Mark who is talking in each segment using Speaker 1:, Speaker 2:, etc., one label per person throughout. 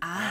Speaker 1: 아,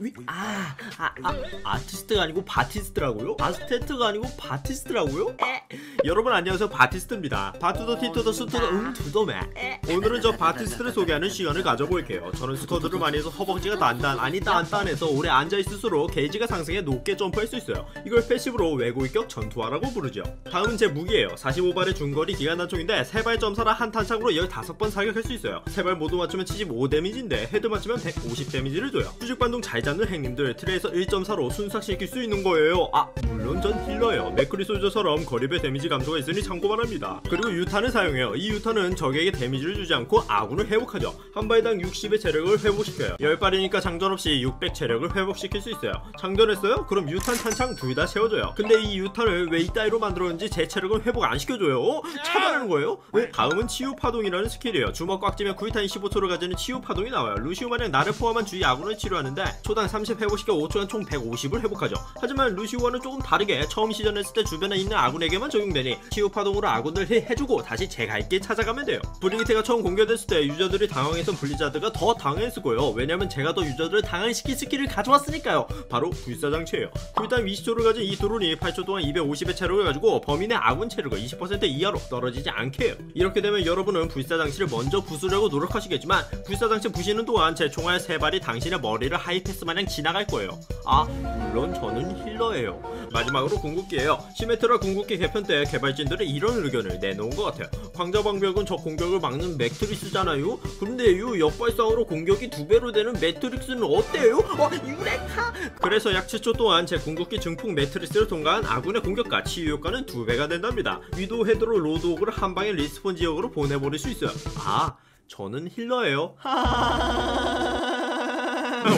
Speaker 1: 위, 아, 아, 아, 아티스트가 아니고 바티스트라고요? 아스테트가 아니고 바티스트라고요? 에. 여러분 안녕하세요. 바티스트입니다. 바투더 티투더 수투더 음투더맨 오늘은 저 바티스트를 소개하는 시간을 가져볼게요. 저는 스쿼드를 많이 해서 허벅지가 단단 아니 단단해서 오래 앉아있을수록 게이지가 상승해 높게 점프할 수 있어요. 이걸 패시브로 외고위격 전투화라고 부르죠. 다음은 제 무기예요. 45발의 중거리 기관단총인데 3발 점사라 한 탄창으로 15번 사격할 수 있어요. 3발 모두 맞추면 75 데미지인데 헤드 맞추면 150 데미지를 줘요. 수직 반동 잘 잡는 행님들 트레에서 1.4로 순삭시킬 수 있는 거예요. 아 물론 전 힐러예요. 맥크리 소저처럼 거리배 데미지 감소가 있으니 참고만 합니다. 그리고 유탄을 사용해요. 이 유탄은 적에게 데미지를 주지 않고 아군을 회복하죠. 한 발당 60의 체력을 회복시켜요. 10발이니까 장전 없이 600 체력을 회복시킬 수 있어요. 장전했어요? 그럼 유탄 탄창 둘 다 채워줘요. 근데 이 유탄을 왜 이따위로 만들었는지 제 체력을 회복 안 시켜줘요? 어? 차단하는 거예요? 네? 다음은 치유 파동이라는 스킬이에요. 주먹 꽉 쥐면 쿨타임 15초를 가지는 치유 파동이 나와요. 루시우 마냥 나를 포함한 주위 아군을 치료하는데 초당 30 회복시켜 5초간 총 150을 회복하죠. 하지만 루시우와는 조금 다 르게 처음 시전했을 때 주변에 있는 아군에게만 적용되니 치유 파동으로 아군을 해주고 다시 있게 찾아가면 돼요. 브리기테가 처음 공개됐을 때 유저들이 당황해서 블리자드가 더 당황했을 거예요. 왜냐면 제가 더 유저들을 당황시킬 스킬을 가져왔으니까요. 바로 불사장치예요. 쿨타임 20초를 가진 이 드론이 8초 동안 250의 체력을 가지고 범인의 아군 체력을 20% 이하로 떨어지지 않게 해요. 이렇게 되면 여러분은 불사장치를 먼저 부수려고 노력하시겠지만 불사장치 부시는 동안 제 총알 3발이 당신의 머리를 하이패스 마냥 지나갈 거예요. 아 물론 저는 힐러예요 마지막으로 궁극기예요. 시메트라 궁극기 개편 때 개발진들은 이런 의견을 내놓은 것 같아요. 광자방벽은 저 공격을 막는 매트릭스잖아요. 근데요 역발상으로 공격이 두 배로 되는 매트릭스는 어때요? 어 유레카! 그래서 약 7초 동안 제 궁극기 증폭 매트릭스를 통과한 아군의 공격과 치유 효과는 두 배가 된답니다. 위도 헤드로 로드오그를 한 방에 리스폰 지역으로 보내버릴 수 있어요. 아 저는 힐러예요.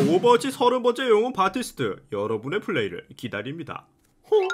Speaker 1: 오버워치 30번째 영웅 바티스트 여러분의 플레이를 기다립니다 哼